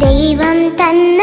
தெய்வம் தன்ன